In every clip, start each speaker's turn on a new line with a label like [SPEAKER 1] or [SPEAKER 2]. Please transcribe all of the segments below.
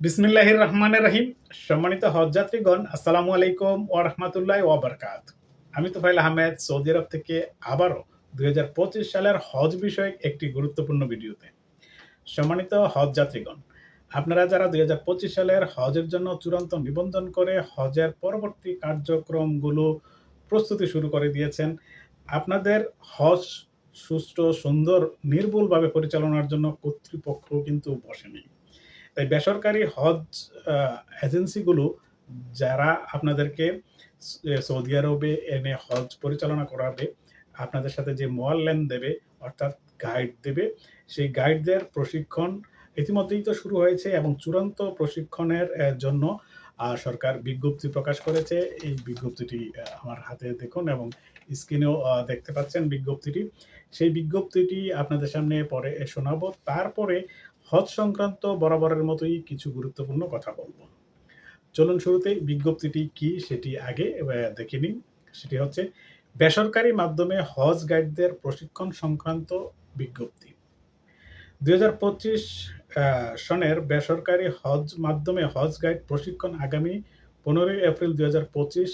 [SPEAKER 1] বিসমিল্লাহির রহমানের রহিম সম্মানিত হজযাত্রীগণ, আসসালামু আলাইকুম ও রহমতুল্লাহ ওবরকাত আমি তোফাইল আহমেদ, সৌদি আরব থেকে আবারও দুই হাজার পঁচিশ সালের হজ বিষয়ক একটি গুরুত্বপূর্ণ ভিডিওতে। সম্মানিত হজযাত্রীগণ, আপনারা যারা দুই হাজার পঁচিশ সালের হজের জন্য চূড়ান্ত নিবন্ধন করে হজের পরবর্তী কার্যক্রমগুলো প্রস্তুতি শুরু করে দিয়েছেন, আপনাদের হজ সুষ্ঠু, সুন্দর, নির্ভুলভাবে পরিচালনার জন্য কর্তৃপক্ষ কিন্তু বসেনি। তাই বেসরকারি হজ এজেন্সিগুলো যারা আপনাদেরকে সৌদি আরবে এনে হজ পরিচালনা করাবে, আপনাদের সাথে যে মোয়াল্লেন দেবে, অর্থাৎ গাইড দেবে, সেই গাইডদের প্রশিক্ষণ ইতিমধ্যেই তো শুরু হয়েছে এবং চূড়ান্ত প্রশিক্ষণের জন্য সরকার বিজ্ঞপ্তি প্রকাশ করেছে। এই বিজ্ঞপ্তিটি আমার হাতে দেখুন এবং স্ক্রিনেও দেখতে পাচ্ছেন বিজ্ঞপ্তিটি। সেই বিজ্ঞপ্তিটি আপনাদের সামনে পরে শোনাবো। তারপরে হজ সংক্রান্ত বরাবরের মতোই কিছু গুরুত্বপূর্ণ কথা বলব। চলুন শুরুতে বিজ্ঞপ্তিটি কি সেটি আগে দেখে নিন সেটি হচ্ছে, বেসরকারি মাধ্যমে হজ গাইডদের প্রশিক্ষণ সংক্রান্ত বিজ্ঞপ্তি। দুই হাজার পঁচিশ সনের বেসরকারি হজ মাধ্যমে হজ গাইড প্রশিক্ষণ আগামী পনেরোই এপ্রিল দুই হাজার পঁচিশ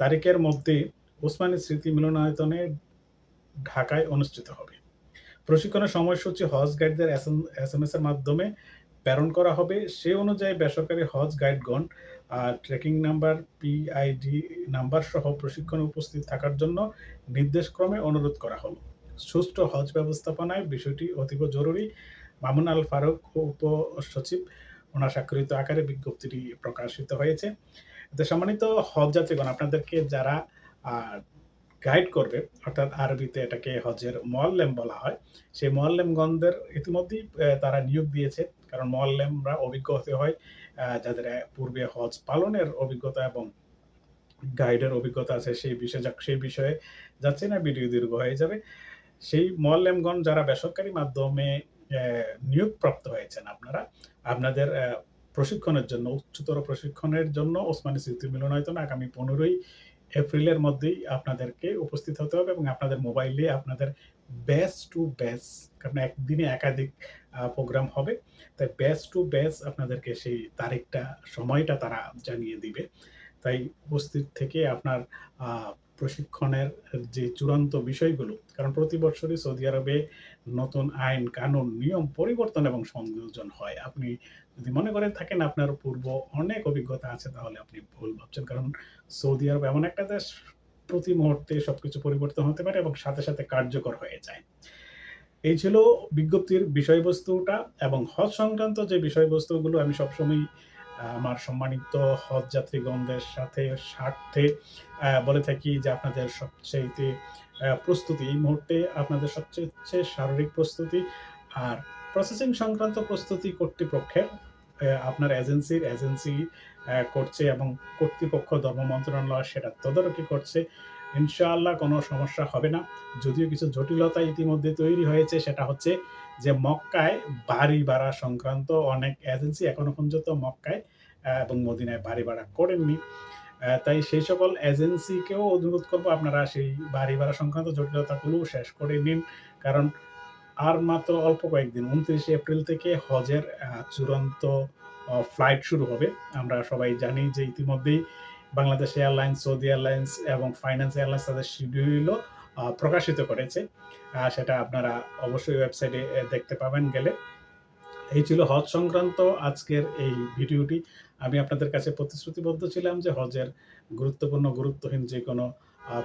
[SPEAKER 1] তারিখের মধ্যে ওসমানী স্মৃতি মিলনায়তনে ঢাকায় অনুষ্ঠিত হবে। প্রশিক্ষণের সময়সূচি হজ গাইডদের এস এম এর মাধ্যমে প্রেরণ করা হবে। সে অনুযায়ী বেসরকারি হজ গাইডগণ ট্রেকিং নাম্বার পিআইডি নাম্বার সহ প্রশিক্ষণে উপস্থিত থাকার জন্য নির্দেশক্রমে অনুরোধ করা হলো। সুষ্ঠু হজ ব্যবস্থাপনায় বিষয়টি অতীব জরুরি। মামুন আল ফারুক উপ সচিব ওনার স্বাক্ষরিত আকারে বিজ্ঞপ্তিটি প্রকাশিত হয়েছে। সম্মানিত হজ যাত্রীগণ আপনাদেরকে যারা গাইড করবে, অর্থাৎ আরবিতে এটাকে হজের মোয়াল্লেম বলা হয়। সেই মোয়াল্লেমগণদের ইতিমধ্যেই তারা নিয়োগ দিয়েছে। কারণ মোয়াল্লেমরা অভিজ্ঞ হতে হয় যাদের পূর্বে হজ পালনের অভিজ্ঞতা এবং গাইডের অভিজ্ঞতা আছে, সেই বিষয়ে সেই বিষয়ে যাচ্ছে না, ভিডিও দীর্ঘ হয়ে যাবে। সেই মোয়াল্লেমগণ যারা বেসরকারি মাধ্যমে নিয়োগপ্রাপ্ত হয়েছেন আপনারা, আপনাদের প্রশিক্ষণের জন্য, উচ্চতর প্রশিক্ষণের জন্য ওসমানী স্মৃতি মিলনায়তন আগামী পনেরোই এপ্রিলের মধ্যেই আপনাদেরকে উপস্থিত হতে হবে এবং আপনাদের মোবাইলে আপনাদের ব্যাচ টু ব্যাচ কারণ একদিনে একাধিক প্রোগ্রাম হবে। তাই ব্যাচ টু ব্যাচ আপনাদেরকে সেই তারিখটা, সময়টা তারা জানিয়ে দিবে। তাই উপস্থিত থেকে আপনার প্রশিক্ষণের যে চূড়ান্ত বিষয়গুলো, কারণ প্রতি বছরই সৌদি আরবে নতুন আইন, কানুন, নিয়ম, পরিবর্তন এবং সংযোজন হয়। আপনি যদি মনে করে থাকেন আপনার পূর্ব অনেক অভিজ্ঞতা আছে, তাহলে আপনি ভুল ভাবছেন। কারণ সৌদি আরব এমন একটা দেশ, প্রতি মুহূর্তে সবকিছু পরিবর্তন হতে পারে এবং সাথে সাথে কার্যকর হয়ে যায়। এই ছিল বিজ্ঞপ্তির বিষয়বস্তুটা এবং হজ সংক্রান্ত যে বিষয়বস্তুগুলো আমি সবসময় আমার সম্মানিত হজ যাত্রীগণদের সাথে স্বার্থে বলে থাকি যে আপনাদের সবচেয়ে প্রস্তুতি এই মুহূর্তে আপনাদের সবচেয়ে হচ্ছে শারীরিক প্রস্তুতি আর প্রসেসিং সংক্রান্ত প্রস্তুতি কর্তৃপক্ষের আপনার এজেন্সির এজেন্সি করছে এবং কর্তৃপক্ষ ধর্ম মন্ত্রণালয় সেটা তদারকি করছে। ইনশাআল্লাহ কোনো সমস্যা হবে না। যদিও কিছু জটিলতা ইতিমধ্যে তৈরি হয়েছে, সেটা হচ্ছে যে মক্কায় বাড়ি ভাড়া সংক্রান্ত অনেক এজেন্সি এখনও পর্যন্ত মক্কায় এবং মদিনায় বাড়ি ভাড়া করেননি। তাই সেই সকল এজেন্সিকেও অনুরোধ করব আপনারা সেই বাড়ি ভাড়া সংক্রান্ত জটিলতাগুলো শেষ করে নিন। কারণ আর মাত্র অল্প কয়েকদিন, উনত্রিশে এপ্রিল থেকে হজের চূড়ান্ত ফ্লাইট শুরু হবে। আমরা সবাই জানি যে ইতিমধ্যেই বাংলাদেশ এয়ারলাইন্স, সৌদি এয়ারলাইন্স এবং ফাইন্যান্স এয়ারলাইন্স তাদের শিডিউলও প্রকাশিত করেছে। সেটা আপনারা অবশ্যই ওয়েবসাইটে দেখতে পাবেন, গেলে। এই ছিল হজ সংক্রান্ত আজকের এই ভিডিওটি। আমি আপনাদের কাছে প্রতিশ্রুতিবদ্ধ ছিলাম যে হজের গুরুত্বপূর্ণ, গুরুত্বহীন যে কোনো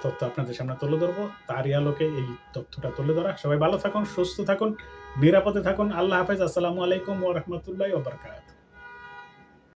[SPEAKER 1] তথ্য আপনাদের সামনে তুলে ধরবো। তারই আলোকে এই তথ্যটা তুলে ধরা। সবাই ভালো থাকুন, সুস্থ থাকুন, নিরাপদে থাকুন। আল্লাহ হাফেজ। আসসালামু আলাইকুম ওরহমতুল্লাহ ওবরকাত